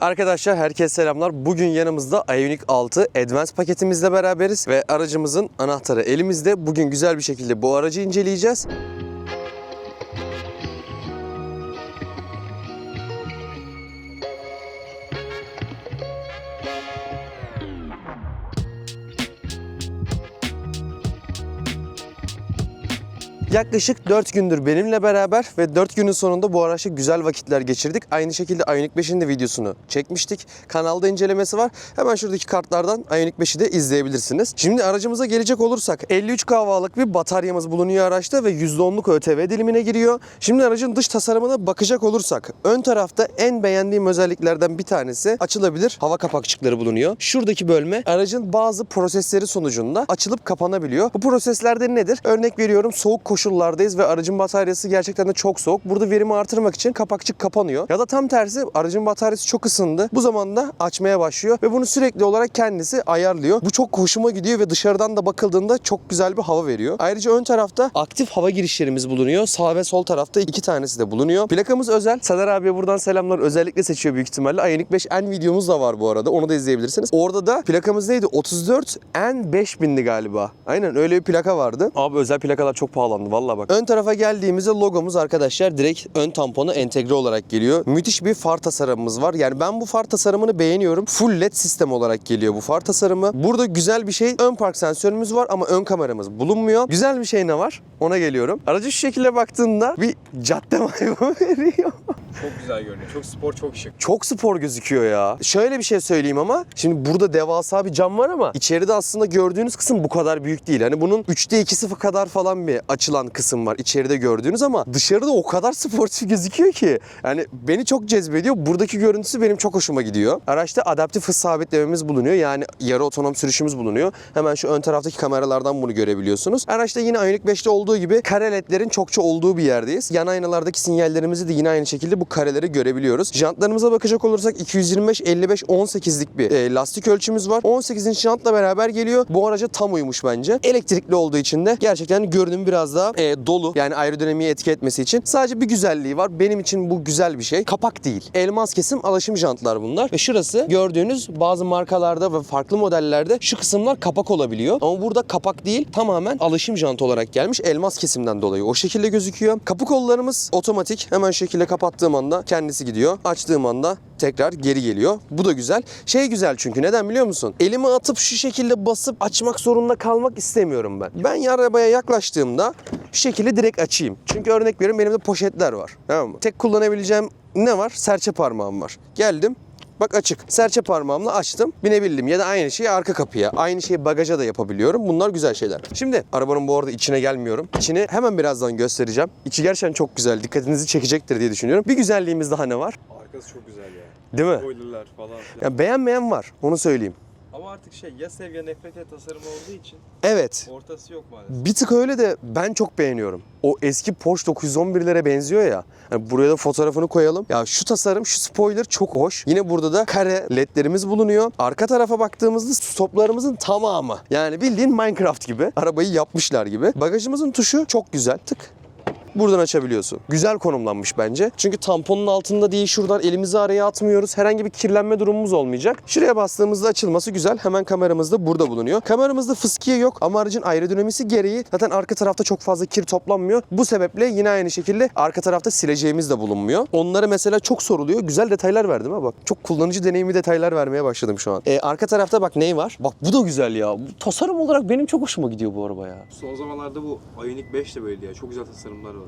Arkadaşlar herkese selamlar. Bugün yanımızda Ioniq 6 Advance paketimizle beraberiz ve aracımızın anahtarı elimizde. Bugün güzel bir şekilde bu aracı inceleyeceğiz. Yaklaşık 4 gündür benimle beraber ve 4 günün sonunda bu araçla güzel vakitler geçirdik. Aynı şekilde Ioniq 5'in de videosunu çekmiştik. Kanalda incelemesi var. Hemen şuradaki kartlardan Ioniq 5'i de izleyebilirsiniz. Şimdi aracımıza gelecek olursak 53 kahvalık bir bataryamız bulunuyor araçta ve %10'luk ÖTV dilimine giriyor. Şimdi aracın dış tasarımına bakacak olursak ön tarafta en beğendiğim özelliklerden bir tanesi açılabilir hava kapakçıkları bulunuyor. Şuradaki bölme aracın bazı prosesleri sonucunda açılıp kapanabiliyor. Bu proseslerde nedir? Örnek veriyorum soğuk koşullardayız ve aracın bataryası gerçekten de çok soğuk. Burada verimi artırmak için kapakçık kapanıyor. Ya da tam tersi aracın bataryası çok ısındı. Bu zaman da açmaya başlıyor ve bunu sürekli olarak kendisi ayarlıyor. Bu çok hoşuma gidiyor ve dışarıdan da bakıldığında çok güzel bir hava veriyor. Ayrıca ön tarafta aktif hava girişlerimiz bulunuyor. Sağ ve sol tarafta iki tanesi de bulunuyor. Plakamız özel. Sener abiye buradan selamlar. Özellikle seçiyor büyük ihtimalle. Ioniq 5N videomuz da var bu arada. Onu da izleyebilirsiniz. Orada da plakamız neydi? 34 N5000'di galiba. Aynen öyle bir plaka vardı. Abi özel plakalar çok pahalandı valla bak. Ön tarafa geldiğimizde logomuz arkadaşlar direkt ön tampona entegre olarak geliyor. Müthiş bir far tasarımımız var. Yani ben bu far tasarımını beğeniyorum. Full led sistem olarak geliyor bu far tasarımı. Burada güzel bir şey ön park sensörümüz var ama ön kameramız bulunmuyor. Güzel bir şey ne var? Ona geliyorum. Aracı şu şekilde baktığında bir cadde vibe'ı veriyor. Çok güzel görünüyor. Çok spor, çok şık. Çok spor gözüküyor ya. Şöyle bir şey söyleyeyim ama şimdi burada devasa bir cam var ama içeride aslında gördüğünüz kısım bu kadar büyük değil. Hani bunun 3'te 2'si kadar falan bir açılan kısım var içeride gördüğünüz ama dışarıda o kadar sportif gözüküyor ki. Yani beni çok cezbediyor. Buradaki görüntüsü benim çok hoşuma gidiyor. Araçta adaptif hız sabitlememiz bulunuyor. Yani yarı otonom sürüşümüz bulunuyor. Hemen şu ön taraftaki kameralardan bunu görebiliyorsunuz. Araçta yine Ioniq 5'te olduğu gibi kare ledlerin çokça olduğu bir yerdeyiz. Yan aynalardaki sinyallerimizi de yine aynı şekilde bu kareleri görebiliyoruz. Jantlarımıza bakacak olursak 225 55 18'lik bir e, lastik ölçümüz var. 18 inç jantla beraber geliyor. Bu araca tam uymuş bence. Elektrikli olduğu için de gerçekten görünüm biraz daha e, dolu. Yani aerodinamiğe etki etmesi için. Sadece bir güzelliği var. Benim için bu güzel bir şey. Kapak değil. Elmas kesim alaşım jantlar bunlar. Ve şurası gördüğünüz bazı markalarda ve farklı modellerde şu kısımlar kapak olabiliyor. Ama burada kapak değil tamamen alışım jant olarak gelmiş. Elmas kesimden dolayı o şekilde gözüküyor. Kapı kollarımız otomatik. Hemen şekilde kapattığım anda kendisi gidiyor. Açtığım anda tekrar geri geliyor. Bu da güzel. Şey güzel çünkü neden biliyor musun? Elimi atıp şu şekilde basıp açmak zorunda kalmak istemiyorum ben. Ben arabaya yaklaştığımda şu şekilde direkt açayım. Çünkü örnek veriyorum benim de poşetler var. Tamam mı? Tek kullanabileceğim ne var? Serçe parmağım var. Geldim. Bak açık. Serçe parmağımla açtım. Binebildim. Ya da aynı şeyi arka kapıya. Aynı şeyi bagaja da yapabiliyorum. Bunlar güzel şeyler. Şimdi arabanın bu arada içine gelmiyorum. İçini hemen birazdan göstereceğim. İçi gerçekten çok güzel. Dikkatinizi çekecektir diye düşünüyorum. Bir güzelliğimiz daha ne var? Arkası çok güzel ya. Değil mi? Spoilerlar falan filan. Ya beğenmeyen var. Onu söyleyeyim. Ama artık şey ya sev ya nefret et tasarımı olduğu için Evet. ortası yok maalesef. Bir tık öyle de ben çok beğeniyorum. O eski Porsche 911'lere benziyor ya. Hani buraya da fotoğrafını koyalım. Ya şu tasarım, şu spoiler çok hoş. Yine burada da kare ledlerimiz bulunuyor. Arka tarafa baktığımızda stoplarımızın tamamı. Yani bildiğin Minecraft gibi. Arabayı yapmışlar gibi. Bagajımızın tuşu çok güzel. Tık buradan açabiliyorsun. Güzel konumlanmış bence. Çünkü tamponun altında değil şuradan elimizi araya atmıyoruz. Herhangi bir kirlenme durumumuz olmayacak. Şuraya bastığımızda açılması güzel. Hemen kameramız da burada bulunuyor. Kameramızda fıskiye yok ama aracın aerodinamisi gereği zaten arka tarafta çok fazla kir toplanmıyor. Bu sebeple yine aynı şekilde arka tarafta sileceğimiz de bulunmuyor. Onlara mesela çok soruluyor. Güzel detaylar verdim ha bak. Çok kullanıcı deneyimi detaylar vermeye başladım şu an. Ee, arka tarafta bak ney var? Bak bu da güzel ya. Tasarım olarak benim çok hoşuma gidiyor bu araba ya. Son zamanlarda bu Ioniq 5 de böyleydi ya. Çok güzel tasarımlar var.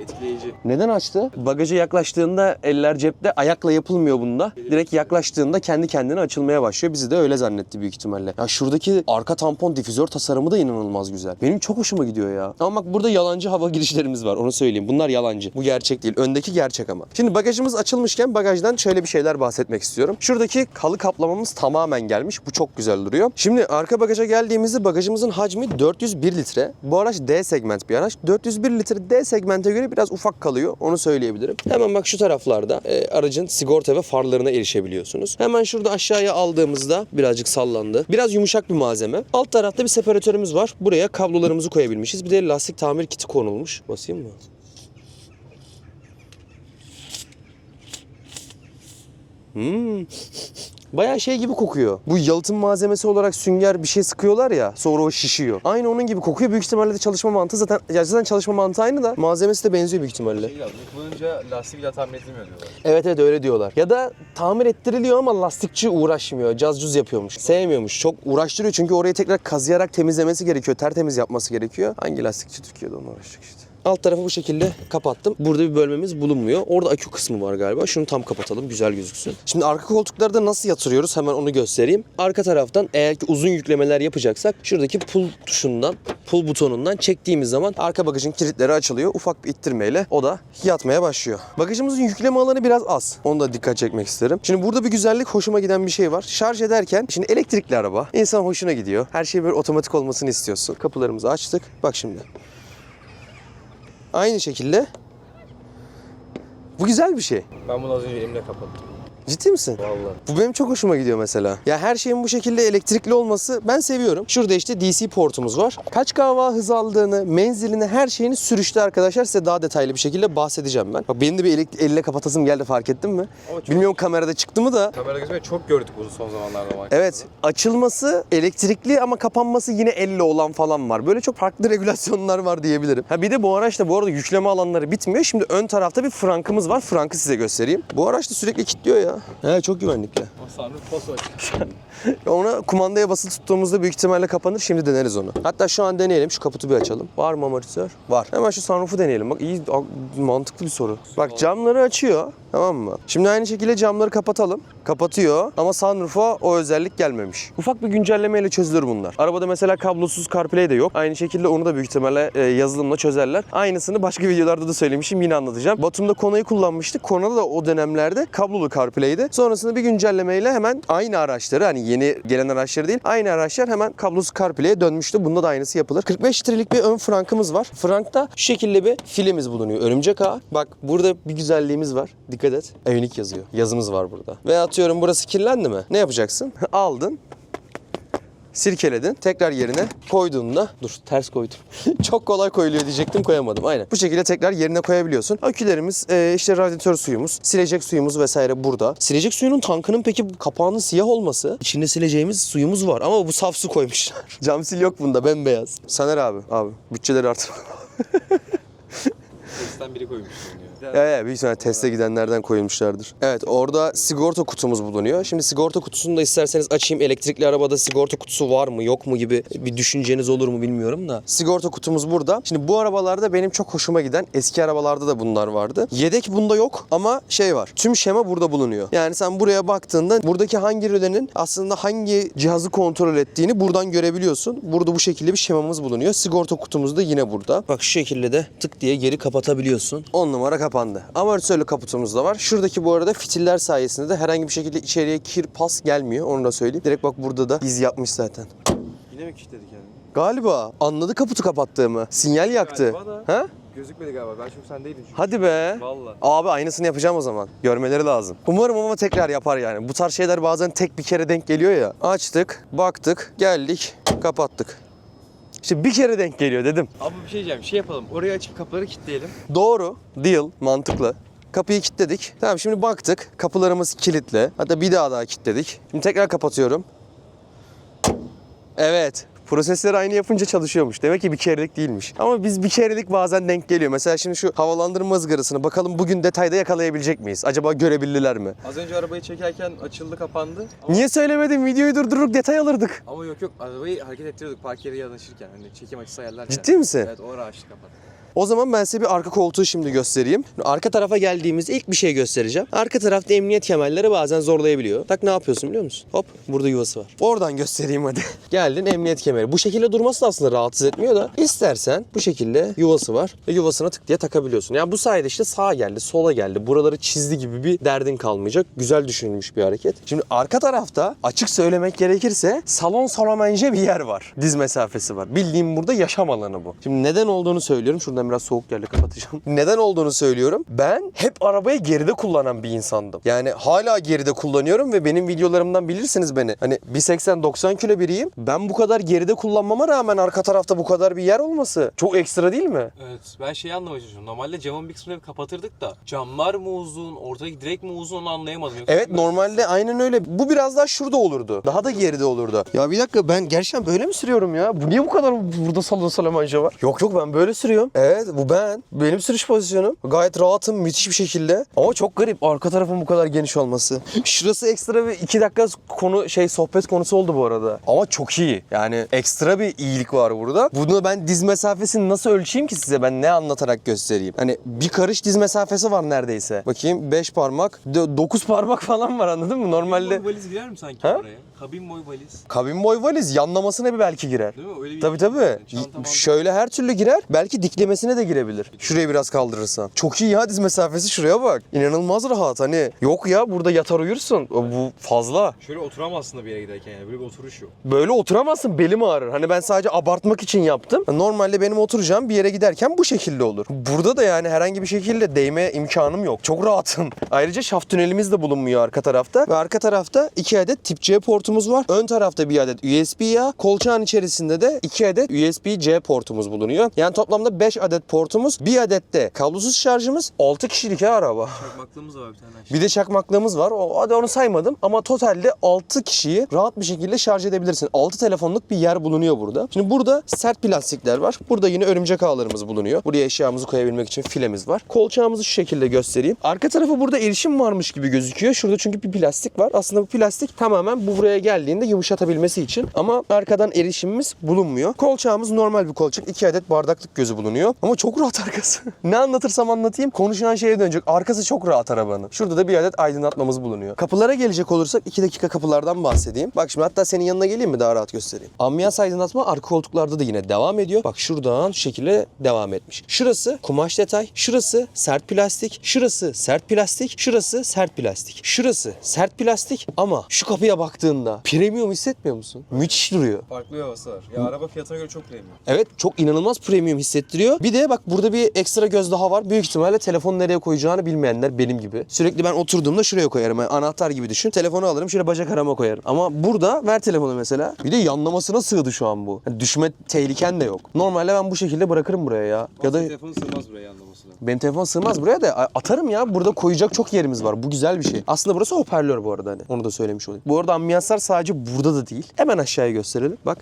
Etkileyici. Neden açtı? Bagaja yaklaştığında eller cepte ayakla yapılmıyor bunda. Direkt yaklaştığında kendi kendine açılmaya başlıyor. Bizi de öyle zannetti büyük ihtimalle. Ya şuradaki arka tampon difüzör tasarımı da inanılmaz güzel. Benim çok hoşuma gidiyor ya. Ama bak burada yalancı hava girişlerimiz var. Onu söyleyeyim. Bunlar yalancı. Bu gerçek değil. Öndeki gerçek ama. Şimdi bagajımız açılmışken bagajdan şöyle bir şeyler bahsetmek istiyorum. Şuradaki halı kaplamamız tamamen gelmiş. Bu çok güzel duruyor. Şimdi arka bagaja geldiğimizde bagajımızın hacmi 401 litre. Bu araç D segment bir araç. 401 litre D segmente göre biraz ufak kalıyor. Onu söyleyebilirim. Hemen bak şu taraflarda e, aracın sigorta ve farlarına erişebiliyorsunuz. Hemen şurada aşağıya aldığımızda birazcık sallandı. Biraz yumuşak bir malzeme. Alt tarafta bir separatörümüz var. Buraya kablolarımızı koyabilmişiz. Bir de lastik tamir kiti konulmuş. Basayım mı? Hmm. Bayağı şey gibi kokuyor. Bu yalıtım malzemesi olarak sünger bir şey sıkıyorlar ya sonra o şişiyor. Aynı onun gibi kokuyor. Büyük ihtimalle de çalışma mantığı zaten ya zaten çalışma mantığı aynı da malzemesi de benziyor büyük ihtimalle. Şey. Yıkılınca lastik bile tahmin edilmiyor diyorlar. Evet evet öyle diyorlar. Ya da tamir ettiriliyor ama lastikçi uğraşmıyor. Caz cuz yapıyormuş. Sevmiyormuş. Çok uğraştırıyor çünkü orayı tekrar kazıyarak temizlemesi gerekiyor. Tertemiz yapması gerekiyor. Hangi lastikçi Türkiye'de onunla uğraşacak işte. Alt tarafı bu şekilde kapattım. Burada bir bölmemiz bulunmuyor. Orada akü kısmı var galiba. Şunu tam kapatalım güzel gözüksün. Şimdi arka koltuklarda nasıl yatırıyoruz hemen onu göstereyim. Arka taraftan eğer ki uzun yüklemeler yapacaksak şuradaki pull tuşundan, pull butonundan çektiğimiz zaman arka bagajın kilitleri açılıyor. Ufak bir ittirmeyle o da yatmaya başlıyor. Bagajımızın yükleme alanı biraz az. Onu da dikkat çekmek isterim. Şimdi burada bir güzellik hoşuma giden bir şey var. Şarj ederken şimdi elektrikli araba insan hoşuna gidiyor. Her şey böyle otomatik olmasını istiyorsun. Kapılarımızı açtık. Bak şimdi. Aynı şekilde bu güzel bir şey. Ben bunu az önce elimle kapattım. Ciddi misin? Vallahi. Bu benim çok hoşuma gidiyor mesela. Ya her şeyin bu şekilde elektrikli olması ben seviyorum. Şurada işte DC portumuz var. Kaç kahva hız aldığını, menzilini, her şeyini sürüşte arkadaşlar size daha detaylı bir şekilde bahsedeceğim ben. Bak benim de bir elle kapatasım geldi fark ettin mi? Ama çok- Bilmiyorum kamerada çıktı mı da. Kamera gözüme çok gördük bunu son zamanlarda marketlerde. Evet açılması elektrikli ama kapanması yine elle olan falan var. Böyle çok farklı regülasyonlar var diyebilirim. Ha bir de bu araçta bu arada yükleme alanları bitmiyor. Şimdi ön tarafta bir frankımız var. Frankı size göstereyim. Bu araç da sürekli kilitliyor ya. He çok güvenlikli. Sunroof paso. Ona kumandaya basılı tuttuğumuzda büyük ihtimalle kapanır. Şimdi deneriz onu. Hatta şu an deneyelim. Şu kaputu bir açalım. Var mı amortisör? Var. Hemen şu sunroof'u deneyelim. Bak iyi mantıklı bir soru. Bak camları açıyor. Tamam mı? Şimdi aynı şekilde camları kapatalım. Kapatıyor ama sunroof'a o özellik gelmemiş. Ufak bir güncellemeyle çözülür bunlar. Arabada mesela kablosuz CarPlay de yok. Aynı şekilde onu da büyük ihtimalle e, yazılımla çözerler. Aynısını başka videolarda da söylemişim. Yine anlatacağım. Batum'da Kona'yı kullanmıştık. Kona'da da o dönemlerde kablolu CarPlay'di. Sonrasında bir güncellemeyle hemen aynı araçları hani yeni gelen araçları değil aynı araçlar hemen kablosuz CarPlay'e dönmüştü. Bunda da aynısı yapılır. 45 litrelik bir ön frankımız var. Frankta şu şekilde bir filemiz bulunuyor. Örümcek ağı. Bak burada bir güzelliğimiz var. Dikkat et. Evinik yazıyor. Yazımız var burada. Ve atıyorum burası kirlendi mi? Ne yapacaksın? Aldın. Sirkeledin. Tekrar yerine koyduğunda dur ters koydum. Çok kolay koyuluyor diyecektim koyamadım. Aynen. Bu şekilde tekrar yerine koyabiliyorsun. Akülerimiz, e, işte radyatör suyumuz, silecek suyumuz vesaire burada. Silecek suyunun tankının peki kapağının siyah olması içinde sileceğimiz suyumuz var ama bu saf su koymuşlar. Cam sil yok bunda bembeyaz. Saner abi, abi bütçeleri artır. Testten biri koymuş. Ya büyük ihtimalle teste gidenlerden koyulmuşlardır. Evet orada sigorta kutumuz bulunuyor. Şimdi sigorta kutusunu da isterseniz açayım. Elektrikli arabada sigorta kutusu var mı yok mu gibi bir düşünceniz olur mu bilmiyorum da. Sigorta kutumuz burada. Şimdi bu arabalarda benim çok hoşuma giden eski arabalarda da bunlar vardı. Yedek bunda yok ama şey var. Tüm şema burada bulunuyor. Yani sen buraya baktığında buradaki hangi rölenin aslında hangi cihazı kontrol ettiğini buradan görebiliyorsun. Burada bu şekilde bir şemamız bulunuyor. Sigorta kutumuz da yine burada. Bak şu şekilde de tık diye geri kapatabiliyorsun. 10 numara kapandı. Amortisörlü kaputumuz da var. Şuradaki bu arada fitiller sayesinde de herhangi bir şekilde içeriye kir pas gelmiyor. Onu da söyleyeyim. Direkt bak burada da iz yapmış zaten. Yine mi kilitledik yani? Galiba anladı kaputu kapattığımı. Sinyal yaktı. Galiba Ha? Gözükmedi galiba. Ben çok sen değildin çünkü. Hadi be. Valla. Abi aynısını yapacağım o zaman. Görmeleri lazım. Umarım ama tekrar yapar yani. Bu tarz şeyler bazen tek bir kere denk geliyor ya. Açtık, baktık, geldik, kapattık. İşte bir kere denk geliyor dedim. Abi bir şey diyeceğim. Şey yapalım. Orayı açıp kapıları kilitleyelim. Doğru, deal, mantıklı. Kapıyı kilitledik. Tamam şimdi baktık. Kapılarımız kilitli. Hatta bir daha daha kilitledik. Şimdi tekrar kapatıyorum. Evet. Prosesler aynı yapınca çalışıyormuş. Demek ki bir kerelik değilmiş. Ama biz bir kerelik bazen denk geliyor. Mesela şimdi şu havalandırma ızgarasını bakalım bugün detayda yakalayabilecek miyiz? Acaba görebildiler mi? Az önce arabayı çekerken açıldı kapandı. Ama, Niye söylemedin? Videoyu durdurur detay alırdık. ama yok yok arabayı hareket ettiriyorduk park yeri yanaşırken. Hani çekim açısı ayarlarken. Ciddi misin? Evet o ara açtı kapattı. O zaman ben size bir arka koltuğu şimdi göstereyim. Arka tarafa geldiğimizde ilk bir şey göstereceğim. Arka tarafta emniyet kemerleri bazen zorlayabiliyor. Tak ne yapıyorsun biliyor musun? Hop burada yuvası var. Oradan göstereyim hadi. Geldin emniyet kemeri. Bu şekilde durması da aslında rahatsız etmiyor da istersen bu şekilde yuvası var ve yuvasına tık diye takabiliyorsun. Yani bu sayede işte sağa geldi, sola geldi. Buraları çizdi gibi bir derdin kalmayacak. Güzel düşünülmüş bir hareket. Şimdi arka tarafta açık söylemek gerekirse salon salamence bir yer var. Diz mesafesi var. Bildiğim burada yaşam alanı bu. Şimdi neden olduğunu söylüyorum. Şuradan Camdan biraz soğuk geldi kapatacağım. Neden olduğunu söylüyorum. Ben hep arabayı geride kullanan bir insandım. Yani hala geride kullanıyorum ve benim videolarımdan bilirsiniz beni. Hani 1.80-90 kilo biriyim. Ben bu kadar geride kullanmama rağmen arka tarafta bu kadar bir yer olması çok ekstra değil mi? Evet ben şeyi anlamaya çalışıyorum. Normalde camın bir kısmını kapatırdık da camlar mı uzun, ortadaki direk mi uzun onu anlayamadım. Yoksa Evet normalde aynen öyle. Bu biraz daha şurada olurdu. Daha da geride olurdu. Ya bir dakika ben gerçekten böyle mi sürüyorum ya? Bu niye bu kadar burada salon salamacı var? Yok yok ben böyle sürüyorum. Evet bu ben. Benim sürüş pozisyonum. Gayet rahatım müthiş bir şekilde. Ama çok garip arka tarafın bu kadar geniş olması. Şurası ekstra bir iki dakika konu şey sohbet konusu oldu bu arada. Ama çok iyi. Yani ekstra bir iyilik var burada. Bunu ben diz mesafesini nasıl ölçeyim ki size? Ben ne anlatarak göstereyim? Hani bir karış diz mesafesi var neredeyse. Bakayım 5 parmak, 9 parmak falan var anladın mı? Normalde valiz girer mi sanki Ha? oraya? Kabin boy valiz. kabin boy valiz yanlamasına bir belki girer. Değil mi? Öyle bir Tabii tabii. Manta- Şöyle her türlü girer. Belki diklemesine de girebilir. Şurayı biraz kaldırırsan. Çok iyi ya diz mesafesi şuraya bak. İnanılmaz rahat. Hani yok ya burada yatar uyursun. Bu fazla. Şöyle oturamazsın da bir yere giderken yani böyle bir oturuş yok. Böyle oturamazsın belim ağrır. Hani ben sadece abartmak için yaptım. Normalde benim oturacağım bir yere giderken bu şekilde olur. Burada da yani herhangi bir şekilde değme imkanım yok. Çok rahatım. Ayrıca şaft tünelimiz de bulunmuyor arka tarafta. Ve arka tarafta iki adet tip C portumuz var. Ön tarafta bir adet USB-A. Kolçağın içerisinde de iki adet USB-C portumuz bulunuyor. Yani toplamda 5 adet portumuz. Bir adet de kablosuz şarjımız. 6 kişilik ya araba. Çakmaklığımız var bir tane. Bir de çakmaklığımız var. O, hadi onu saymadım. Ama totalde 6 kişiyi rahat bir şekilde şarj edebilirsin. 6 telefonluk bir yer bulunuyor burada. Şimdi burada sert plastikler var. Burada yine örümcek ağlarımız bulunuyor. Buraya eşyamızı koyabilmek için filemiz var. Kolçağımızı şu şekilde göstereyim. Arka tarafı burada erişim varmış gibi gözüküyor. Şurada çünkü bir plastik var. Aslında bu plastik tamamen bu buraya geldiğinde yumuşatabilmesi için. Ama arkadan erişimimiz bulunmuyor. Kolçağımız normal bir kolçak. 2 adet bardaklık gözü bulunuyor. Ama çok rahat arkası. ne anlatırsam anlatayım. Konuşulan şeye dönecek. Arkası çok rahat arabanın. Şurada da bir adet aydınlatmamız bulunuyor. Kapılara gelecek olursak 2 dakika kapılardan bahsedeyim. Bak şimdi hatta senin yanına geleyim mi daha rahat göstereyim. Ambiyans aydınlatma arka koltuklarda da yine devam ediyor. Bak şuradan şu şekilde devam etmiş. Şurası kumaş detay, şurası sert plastik, şurası sert plastik, şurası sert plastik. Şurası sert plastik ama şu kapıya baktığında premium hissetmiyor musun? Müthiş duruyor. Farklı bir havası var. Ya araba fiyatına göre çok premium. Evet çok inanılmaz premium hissettiriyor. Bir de bak burada bir ekstra göz daha var. Büyük ihtimalle telefonu nereye koyacağını bilmeyenler benim gibi. Sürekli ben oturduğumda şuraya koyarım. Yani anahtar gibi düşün. Telefonu alırım şöyle bacak arama koyarım. Ama burada ver telefonu mesela. Bir de yanlamasına sığdı şu an bu. Yani düşme tehliken de yok. Normalde ben bu şekilde bırakırım buraya ya. Ya da telefonu sığmaz buraya anlamasına. Benim telefon sığmaz buraya da atarım ya. Burada koyacak çok yerimiz var. Bu güzel bir şey. Aslında burası hoparlör bu arada hani. Onu da söylemiş olayım. Bu arada ambiyanslar sadece burada da değil. Hemen aşağıya gösterelim. Bak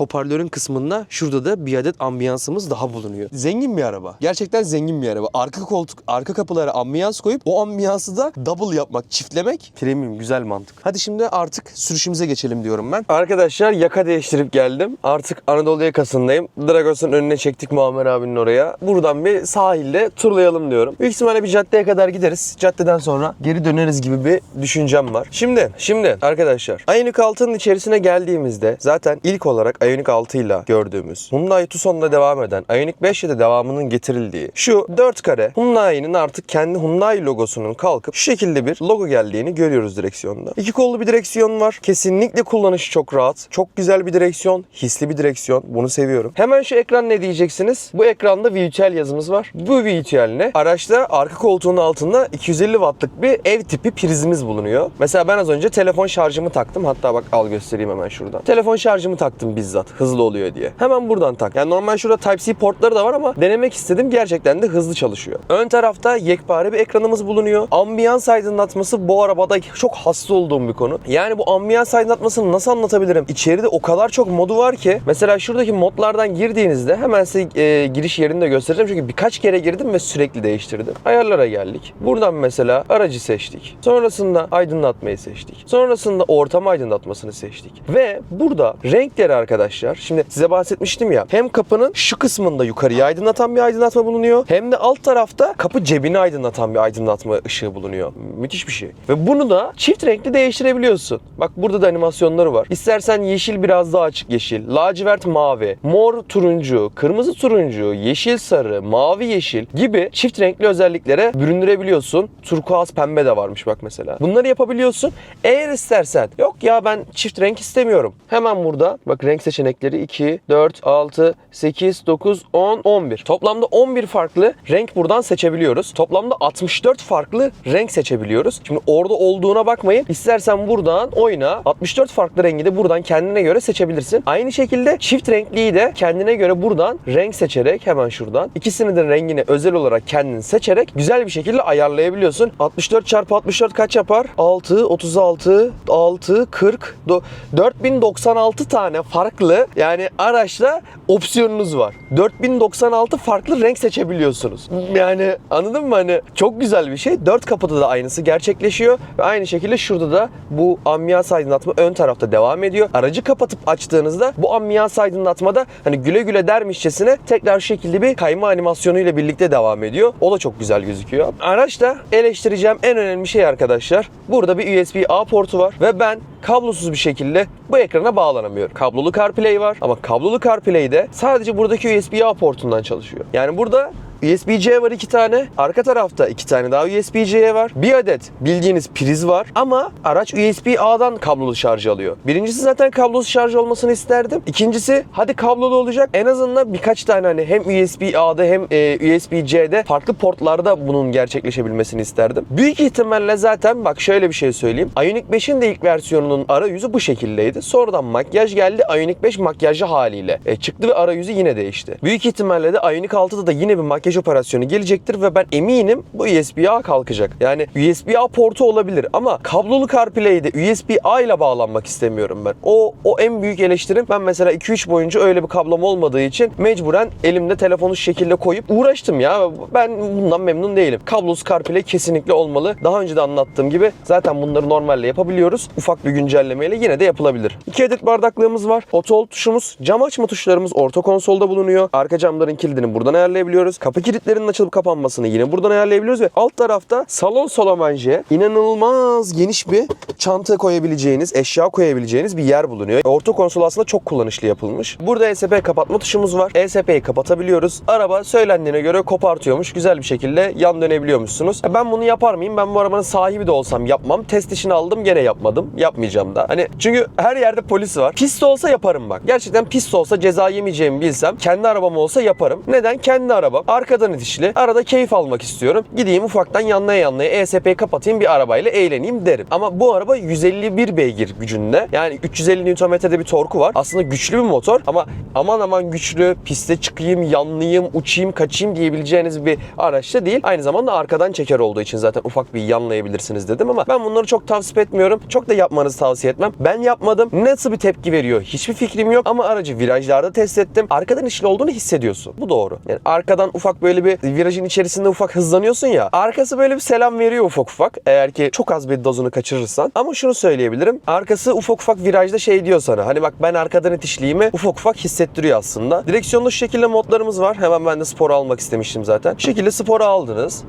hoparlörün kısmında şurada da bir adet ambiyansımız daha bulunuyor. Zengin bir araba. Gerçekten zengin bir araba. Arka koltuk, arka kapılara ambiyans koyup o ambiyansı da double yapmak, çiftlemek premium güzel mantık. Hadi şimdi artık sürüşümüze geçelim diyorum ben. Arkadaşlar yaka değiştirip geldim. Artık Anadolu yakasındayım. Dragos'un önüne çektik Muammer abinin oraya. Buradan bir sahilde turlayalım diyorum. Büyük ihtimalle bir caddeye kadar gideriz. Caddeden sonra geri döneriz gibi bir düşüncem var. Şimdi, şimdi arkadaşlar Ioniq 6'nın içerisine geldiğimizde zaten ilk olarak Ioniq 6 ile gördüğümüz Hyundai Tucson'da devam eden Ioniq 5 ile de devamının getirildiği şu 4 kare Hyundai'nin artık kendi Hyundai logosunun kalkıp şu şekilde bir logo geldiğini görüyoruz direksiyonda. İki kollu bir direksiyon var. Kesinlikle kullanışı çok rahat. Çok güzel bir direksiyon. Hisli bir direksiyon. Bunu seviyorum. Hemen şu ekran ne diyeceksiniz? Bu ekranda VTL yazımız var. Bu VTL ne? Araçta arka koltuğun altında 250 wattlık bir ev tipi prizimiz bulunuyor. Mesela ben az önce telefon şarjımı taktım. Hatta bak al göstereyim hemen şuradan. Telefon şarjımı taktım bizzat. Hızlı oluyor diye. Hemen buradan tak. Yani normal şurada Type-C portları da var ama denemek istedim. Gerçekten de hızlı çalışıyor. Ön tarafta yekpare bir ekranımız bulunuyor. Ambiyans aydınlatması bu arabada çok hasta olduğum bir konu. Yani bu ambiyans aydınlatmasını nasıl anlatabilirim? İçeride o kadar çok modu var ki. Mesela şuradaki modlardan girdiğinizde hemen size e, giriş yerini de göstereceğim. Çünkü birkaç kere girdim ve sürekli değiştirdim. Ayarlara geldik. Buradan mesela aracı seçtik. Sonrasında aydınlatmayı seçtik. Sonrasında ortam aydınlatmasını seçtik. Ve burada renkleri arkadaşlar. Şimdi size bahsetmiştim ya. Hem kapının şu kısmında yukarıya aydınlatan bir aydınlatma bulunuyor. Hem de alt tarafta kapı cebini aydınlatan bir aydınlatma ışığı bulunuyor. Müthiş bir şey. Ve bunu da çift renkli değiştirebiliyorsun. Bak burada da animasyonları var. İstersen yeşil biraz daha açık yeşil, lacivert mavi, mor turuncu, kırmızı turuncu, yeşil sarı, mavi yeşil gibi çift renkli özelliklere büründürebiliyorsun. Turkuaz pembe de varmış bak mesela. Bunları yapabiliyorsun. Eğer istersen yok ya ben çift renk istemiyorum. Hemen burada bak renk seçenekleri 2, 4, 6, 8, 9, 10, 11. Toplamda 11 farklı renk buradan seçebiliyoruz. Toplamda 64 farklı renk seçebiliyoruz. Şimdi orada olduğuna bakmayın. İstersen buradan oyna. 64 farklı rengi de buradan kendine göre seçebilirsin. Aynı şekilde çift renkliyi de kendine göre buradan renk seçerek hemen şuradan ikisini de rengini özel olarak kendin seçerek güzel bir şekilde ayarlayabiliyorsun. 64 çarpı 64 kaç yapar? 6, 36, 6, 40, do- 4096 tane farklı yani araçla opsiyonunuz var. 4096 farklı renk seçebiliyorsunuz. Yani anladın mı hani çok güzel bir şey. 4 kapıda da aynısı gerçekleşiyor ve aynı şekilde şurada da bu ambiyans aydınlatma ön tarafta devam ediyor. Aracı kapatıp açtığınızda bu ambiyans aydınlatmada hani güle güle dermişçesine tekrar şekilde bir kayma animasyonu ile birlikte devam ediyor. O da çok güzel gözüküyor. Araçta eleştireceğim en önemli şey arkadaşlar. Burada bir USB-A portu var ve ben kablosuz bir şekilde bu ekrana bağlanamıyorum. Kablolu CarPlay var ama kablolu CarPlay'de sadece buradaki USB-A portundan çalışıyor. Yani burada USB-C var iki tane. Arka tarafta iki tane daha USB-C var. Bir adet bildiğiniz priz var ama araç USB-A'dan kablolu şarj alıyor. Birincisi zaten kablosuz şarj olmasını isterdim. İkincisi hadi kablolu olacak. En azından birkaç tane hani hem USB-A'da hem e, USB-C'de farklı portlarda bunun gerçekleşebilmesini isterdim. Büyük ihtimalle zaten bak şöyle bir şey söyleyeyim. Ioniq 5'in de ilk versiyonunun arayüzü bu şekildeydi. Sonradan makyaj geldi. Ioniq 5 makyajlı haliyle e, çıktı ve arayüzü yine değişti. Büyük ihtimalle de Ioniq 6'da da yine bir makyaj operasyonu gelecektir ve ben eminim bu USB-A kalkacak. Yani USB-A portu olabilir ama kablolu CarPlay'de USB-A ile bağlanmak istemiyorum ben. O o en büyük eleştirim. Ben mesela 2-3 boyunca öyle bir kablom olmadığı için mecburen elimde telefonu şu şekilde koyup uğraştım ya. Ben bundan memnun değilim. Kablosuz CarPlay kesinlikle olmalı. Daha önce de anlattığım gibi zaten bunları normalde yapabiliyoruz. Ufak bir güncellemeyle yine de yapılabilir. 2 adet bardaklığımız var. Auto tuşumuz, cam açma tuşlarımız orta konsolda bulunuyor. Arka camların kilidini buradan ayarlayabiliyoruz. Kapı kilitlerinin açılıp kapanmasını yine buradan ayarlayabiliyoruz ve alt tarafta salon solamanje inanılmaz geniş bir çanta koyabileceğiniz, eşya koyabileceğiniz bir yer bulunuyor. Orta konsol aslında çok kullanışlı yapılmış. Burada ESP kapatma tuşumuz var. ESP'yi kapatabiliyoruz. Araba söylendiğine göre kopartıyormuş. Güzel bir şekilde yan dönebiliyormuşsunuz. Ben bunu yapar mıyım? Ben bu arabanın sahibi de olsam yapmam. Test işini aldım gene yapmadım. Yapmayacağım da. Hani çünkü her yerde polis var. Pist olsa yaparım bak. Gerçekten pist olsa ceza yemeyeceğimi bilsem kendi arabam olsa yaparım. Neden? Kendi arabam. Arkadan itişli. Arada keyif almak istiyorum. Gideyim ufaktan yanlaya yanlaya ESP'yi kapatayım bir arabayla eğleneyim derim. Ama bu araba 151 beygir gücünde. Yani 350 Nm'de bir torku var. Aslında güçlü bir motor ama aman aman güçlü, piste çıkayım, yanlayayım, uçayım, kaçayım diyebileceğiniz bir araç da değil. Aynı zamanda arkadan çeker olduğu için zaten ufak bir yanlayabilirsiniz dedim ama ben bunları çok tavsiye etmiyorum. Çok da yapmanızı tavsiye etmem. Ben yapmadım. Nasıl bir tepki veriyor? Hiçbir fikrim yok ama aracı virajlarda test ettim. Arkadan işli olduğunu hissediyorsun. Bu doğru. Yani arkadan ufak böyle bir virajın içerisinde ufak hızlanıyorsun ya. Arkası böyle bir selam veriyor ufak ufak. Eğer ki çok az bir dozunu kaçırırsan. Ama şunu söyleyebilirim. Arkası ufak ufak virajda şey diyor sana. Hani bak ben arkadan itişliğimi ufak ufak hissettiriyor aslında. Direksiyonda şu şekilde modlarımız var. Hemen ben de spor almak istemiştim zaten. Şu şekilde spora aldınız.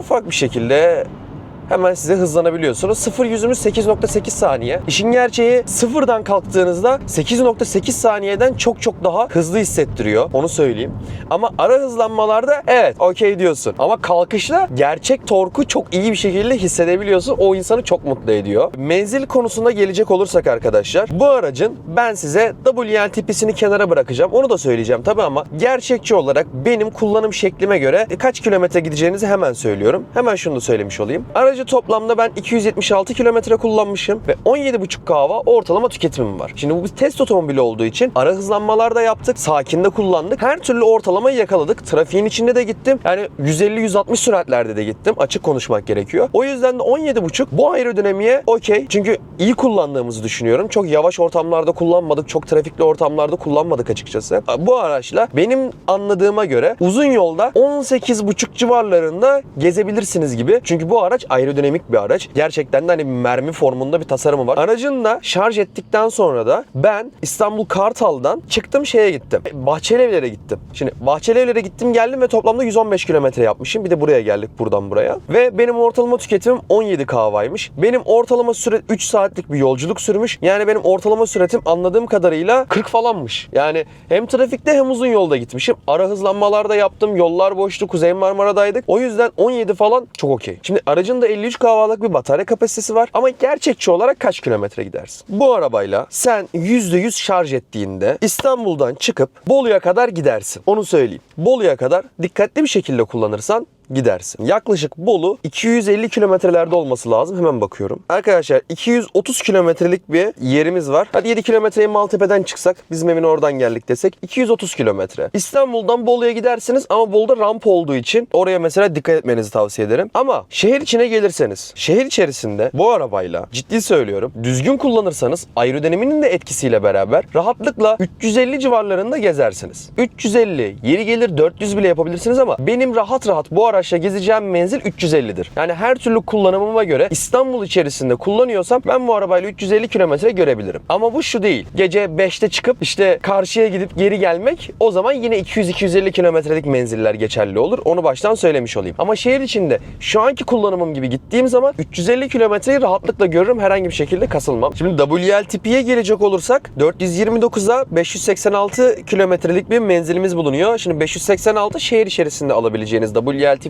Ufak bir şekilde hemen size hızlanabiliyorsunuz. 0 yüzümüz 8.8 saniye. İşin gerçeği sıfırdan kalktığınızda 8.8 saniyeden çok çok daha hızlı hissettiriyor. Onu söyleyeyim. Ama ara hızlanmalarda evet okey diyorsun. Ama kalkışta gerçek torku çok iyi bir şekilde hissedebiliyorsun. O insanı çok mutlu ediyor. Menzil konusunda gelecek olursak arkadaşlar. Bu aracın ben size WLTP'sini kenara bırakacağım. Onu da söyleyeceğim tabii ama gerçekçi olarak benim kullanım şeklime göre kaç kilometre gideceğinizi hemen söylüyorum. Hemen şunu da söylemiş olayım. Aracı toplamda ben 276 kilometre kullanmışım ve 17,5 kahva ortalama tüketimim var. Şimdi bu bir test otomobili olduğu için ara hızlanmalar da yaptık. Sakinde kullandık. Her türlü ortalamayı yakaladık. Trafiğin içinde de gittim. Yani 150-160 süratlerde de gittim. Açık konuşmak gerekiyor. O yüzden de 17,5 bu aerodinamiğe okey. Çünkü iyi kullandığımızı düşünüyorum. Çok yavaş ortamlarda kullanmadık. Çok trafikli ortamlarda kullanmadık açıkçası. Bu araçla benim anladığıma göre uzun yolda 18,5 civarlarında gezebilirsiniz gibi. Çünkü bu araç aerodinamik bir araç. Gerçekten de hani mermi formunda bir tasarımı var. Aracın da şarj ettikten sonra da ben İstanbul Kartal'dan çıktım şeye gittim. Bahçelievler'e gittim. Şimdi Bahçelievler'e gittim geldim ve toplamda 115 kilometre yapmışım. Bir de buraya geldik buradan buraya. Ve benim ortalama tüketimim 17 kahvaymış. Benim ortalama süre 3 saatlik bir yolculuk sürmüş. Yani benim ortalama süretim anladığım kadarıyla 40 falanmış. Yani hem trafikte hem uzun yolda gitmişim. Ara hızlanmalar da yaptım. Yollar boştu. Kuzey Marmara'daydık. O yüzden 17 falan çok okey. Şimdi aracın da 53 kahvalık bir batarya kapasitesi var ama gerçekçi olarak kaç kilometre gidersin? Bu arabayla sen %100 şarj ettiğinde İstanbul'dan çıkıp Bolu'ya kadar gidersin. Onu söyleyeyim. Bolu'ya kadar dikkatli bir şekilde kullanırsan gidersin. Yaklaşık Bolu 250 kilometrelerde olması lazım. Hemen bakıyorum. Arkadaşlar 230 kilometrelik bir yerimiz var. Hadi 7 kilometreye Maltepe'den çıksak bizim evin oradan geldik desek 230 kilometre. İstanbul'dan Bolu'ya gidersiniz ama Bolu'da ramp olduğu için oraya mesela dikkat etmenizi tavsiye ederim. Ama şehir içine gelirseniz şehir içerisinde bu arabayla ciddi söylüyorum düzgün kullanırsanız aerodinaminin de etkisiyle beraber rahatlıkla 350 civarlarında gezersiniz. 350 yeri gelir 400 bile yapabilirsiniz ama benim rahat rahat bu araçla gezeceğim menzil 350'dir. Yani her türlü kullanımıma göre İstanbul içerisinde kullanıyorsam ben bu arabayla 350 kilometre görebilirim. Ama bu şu değil. Gece 5'te çıkıp işte karşıya gidip geri gelmek o zaman yine 200-250 kilometrelik menziller geçerli olur. Onu baştan söylemiş olayım. Ama şehir içinde şu anki kullanımım gibi gittiğim zaman 350 kilometreyi rahatlıkla görürüm. Herhangi bir şekilde kasılmam. Şimdi WLTP'ye gelecek olursak 429'a 586 kilometrelik bir menzilimiz bulunuyor. Şimdi 586 şehir içerisinde alabileceğiniz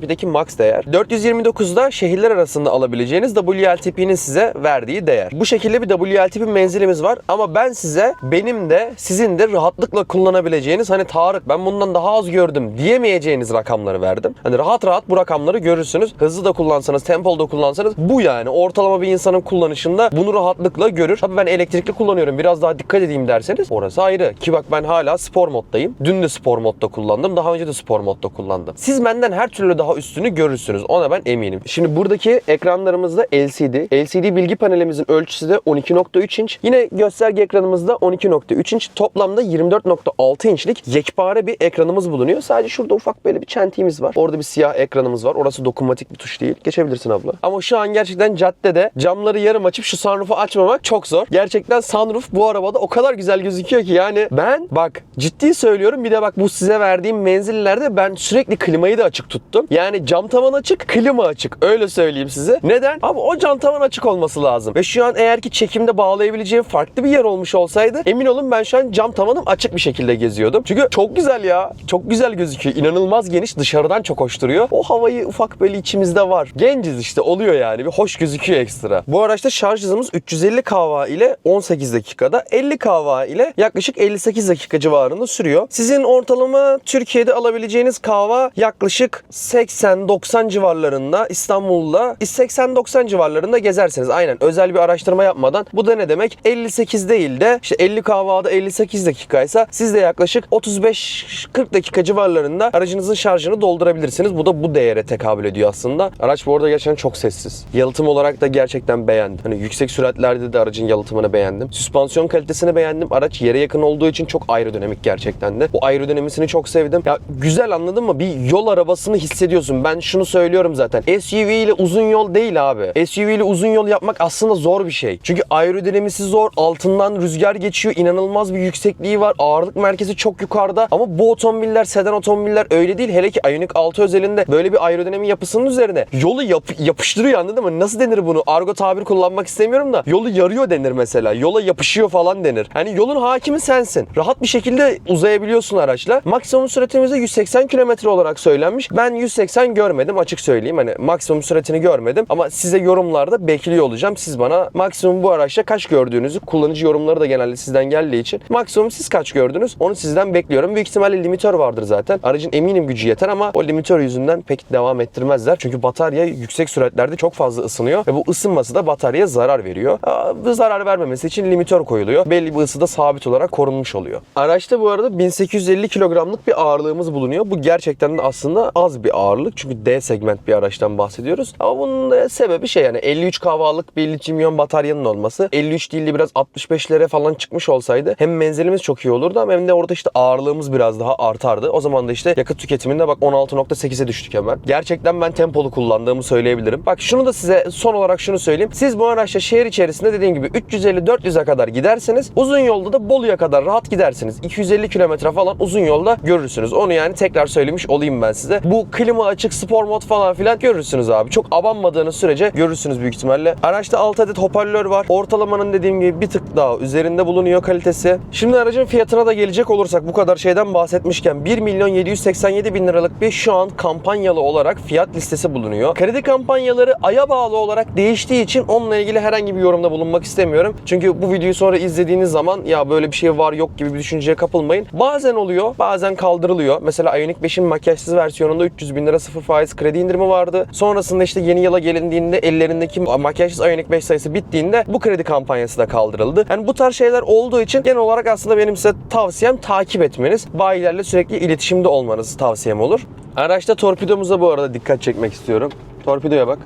WLTP'deki max değer. 429'da şehirler arasında alabileceğiniz WLTP'nin size verdiği değer. Bu şekilde bir WLTP menzilimiz var ama ben size benim de sizin de rahatlıkla kullanabileceğiniz hani Tarık ben bundan daha az gördüm diyemeyeceğiniz rakamları verdim. Hani rahat rahat bu rakamları görürsünüz. Hızlı da kullansanız, tempolu da kullansanız bu yani. Ortalama bir insanın kullanışında bunu rahatlıkla görür. Tabii ben elektrikli kullanıyorum biraz daha dikkat edeyim derseniz orası ayrı. Ki bak ben hala spor moddayım. Dün de spor modda kullandım. Daha önce de spor modda kullandım. Siz benden her türlü daha üstünü görürsünüz. Ona ben eminim. Şimdi buradaki ekranlarımızda LCD. LCD bilgi panelimizin ölçüsü de 12.3 inç. Yine gösterge ekranımızda 12.3 inç. Toplamda 24.6 inçlik yekpare bir ekranımız bulunuyor. Sadece şurada ufak böyle bir çentiğimiz var. Orada bir siyah ekranımız var. Orası dokunmatik bir tuş değil. Geçebilirsin abla. Ama şu an gerçekten caddede camları yarım açıp şu sunroof'u açmamak çok zor. Gerçekten sunroof bu arabada o kadar güzel gözüküyor ki yani ben bak ciddi söylüyorum bir de bak bu size verdiğim menzillerde ben sürekli klimayı da açık tuttum. Yani cam tavan açık, klima açık. Öyle söyleyeyim size. Neden? Abi o cam tavan açık olması lazım. Ve şu an eğer ki çekimde bağlayabileceğim farklı bir yer olmuş olsaydı emin olun ben şu an cam tavanım açık bir şekilde geziyordum. Çünkü çok güzel ya. Çok güzel gözüküyor. İnanılmaz geniş. Dışarıdan çok hoş duruyor. O havayı ufak böyle içimizde var. Genciz işte oluyor yani. Bir hoş gözüküyor ekstra. Bu araçta şarj hızımız 350 kW ile 18 dakikada, 50 kW ile yaklaşık 58 dakika civarında sürüyor. Sizin ortalama Türkiye'de alabileceğiniz kahva yaklaşık 80-90 civarlarında İstanbul'da 80-90 civarlarında gezerseniz aynen özel bir araştırma yapmadan bu da ne demek? 58 değil de işte 50 kahvada 58 dakikaysa siz de yaklaşık 35-40 dakika civarlarında aracınızın şarjını doldurabilirsiniz. Bu da bu değere tekabül ediyor aslında. Araç bu arada gerçekten çok sessiz. Yalıtım olarak da gerçekten beğendim. Hani yüksek süratlerde de aracın yalıtımını beğendim. Süspansiyon kalitesini beğendim. Araç yere yakın olduğu için çok aerodinamik gerçekten de. Bu aerodinamisini çok sevdim. Ya güzel anladın mı? Bir yol arabasını hissediyorsun. Ben şunu söylüyorum zaten. SUV ile uzun yol değil abi. SUV ile uzun yol yapmak aslında zor bir şey. Çünkü aerodinamisi zor. Altından rüzgar geçiyor. İnanılmaz bir yüksekliği var. Ağırlık merkezi çok yukarıda. Ama bu otomobiller, sedan otomobiller öyle değil. Hele ki Ioniq 6 özelinde böyle bir aerodinami yapısının üzerine yolu yap- yapıştırıyor anladın mı? Nasıl denir bunu? Argo tabir kullanmak istemiyorum da yolu yarıyor denir mesela. Yola yapışıyor falan denir. Hani yolun hakimi sensin. Rahat bir şekilde uzayabiliyorsun araçla. Maksimum süratimiz de 180 km olarak söylenmiş. Ben 180 görmedim açık söyleyeyim. Hani maksimum süratini görmedim ama size yorumlarda bekliyor olacağım. Siz bana maksimum bu araçta kaç gördüğünüzü kullanıcı yorumları da genelde sizden geldiği için maksimum siz kaç gördünüz onu sizden bekliyorum. Büyük ihtimalle limitör vardır zaten. Aracın eminim gücü yeter ama o limitör yüzünden pek devam ettirmezler. Çünkü batarya yüksek süratlerde çok fazla ısınıyor ve bu ısınması da bataryaya zarar veriyor. Bu zarar vermemesi için limitör koyuluyor. Belli bir ısıda sabit olarak korunmuş oluyor. Araçta bu arada 1850 kilogramlık bir ağırlığımız bulunuyor. Bu gerçekten de aslında az bir ağırlık. Çünkü D segment bir araçtan bahsediyoruz. Ama bunun da sebebi şey yani 53 kW'lık bir lityum bataryanın olması. 53 değil de biraz 65'lere falan çıkmış olsaydı hem menzilimiz çok iyi olurdu ama hem de orada işte ağırlığımız biraz daha artardı. O zaman da işte yakıt tüketiminde bak 16.8'e düştük hemen. Gerçekten ben tempolu kullandığımı söyleyebilirim. Bak şunu da size son olarak şunu söyleyeyim. Siz bu araçla şehir içerisinde dediğim gibi 350-400'e kadar giderseniz uzun yolda da Bolu'ya kadar rahat gidersiniz. 250 kilometre falan uzun yolda görürsünüz. Onu yani tekrar söylemiş olayım ben size. Bu klima ışığı açık, spor mod falan filan görürsünüz abi. Çok abanmadığınız sürece görürsünüz büyük ihtimalle. Araçta 6 adet hoparlör var. Ortalamanın dediğim gibi bir tık daha üzerinde bulunuyor kalitesi. Şimdi aracın fiyatına da gelecek olursak bu kadar şeyden bahsetmişken 1 milyon 787 bin liralık bir şu an kampanyalı olarak fiyat listesi bulunuyor. Kredi kampanyaları aya bağlı olarak değiştiği için onunla ilgili herhangi bir yorumda bulunmak istemiyorum. Çünkü bu videoyu sonra izlediğiniz zaman ya böyle bir şey var yok gibi bir düşünceye kapılmayın. Bazen oluyor, bazen kaldırılıyor. Mesela Ioniq 5'in makyajsız versiyonunda 300 bin lira sıfır faiz kredi indirimi vardı. Sonrasında işte yeni yıla gelindiğinde ellerindeki makyajsız Ioniq 5 sayısı bittiğinde bu kredi kampanyası da kaldırıldı. Yani bu tarz şeyler olduğu için genel olarak aslında benim size tavsiyem takip etmeniz. Bayilerle sürekli iletişimde olmanız tavsiyem olur. Araçta torpidomuza bu arada dikkat çekmek istiyorum. Torpidoya bak.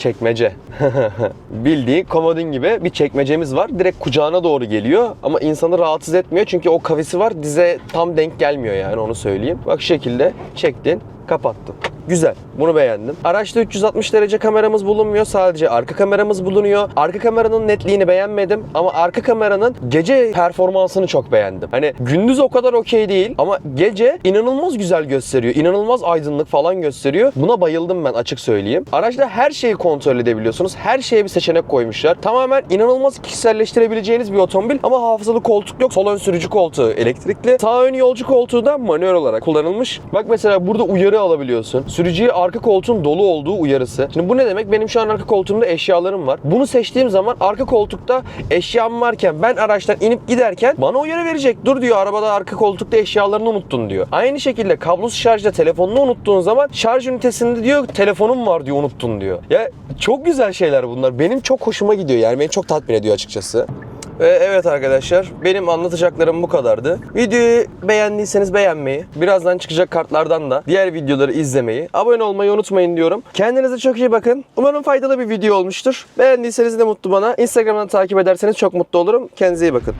Çekmece. Bildiğin komodin gibi bir çekmecemiz var. Direkt kucağına doğru geliyor ama insanı rahatsız etmiyor çünkü o kavisi var dize tam denk gelmiyor yani onu söyleyeyim. Bak şekilde çektin, kapattın. Güzel. Bunu beğendim. Araçta 360 derece kameramız bulunmuyor. Sadece arka kameramız bulunuyor. Arka kameranın netliğini beğenmedim ama arka kameranın gece performansını çok beğendim. Hani gündüz o kadar okey değil ama gece inanılmaz güzel gösteriyor. İnanılmaz aydınlık falan gösteriyor. Buna bayıldım ben açık söyleyeyim. Araçta her şeyi kontrol edebiliyorsunuz. Her şeye bir seçenek koymuşlar. Tamamen inanılmaz kişiselleştirebileceğiniz bir otomobil ama hafızalı koltuk yok. Sol ön sürücü koltuğu elektrikli. Sağ ön yolcu koltuğu da manuel olarak kullanılmış. Bak mesela burada uyarı alabiliyorsun. Sürücüye arka koltuğun dolu olduğu uyarısı. Şimdi bu ne demek? Benim şu an arka koltuğumda eşyalarım var. Bunu seçtiğim zaman arka koltukta eşyam varken ben araçtan inip giderken bana uyarı verecek. Dur diyor arabada arka koltukta eşyalarını unuttun diyor. Aynı şekilde kablosuz şarjda telefonunu unuttuğun zaman şarj ünitesinde diyor telefonum var diyor unuttun diyor. Ya çok güzel şeyler bunlar. Benim çok hoşuma gidiyor yani beni çok tatmin ediyor açıkçası. Ve evet arkadaşlar benim anlatacaklarım bu kadardı. Videoyu beğendiyseniz beğenmeyi, birazdan çıkacak kartlardan da diğer videoları izlemeyi, abone olmayı unutmayın diyorum. Kendinize çok iyi bakın. Umarım faydalı bir video olmuştur. Beğendiyseniz de mutlu bana. Instagram'dan takip ederseniz çok mutlu olurum. Kendinize iyi bakın.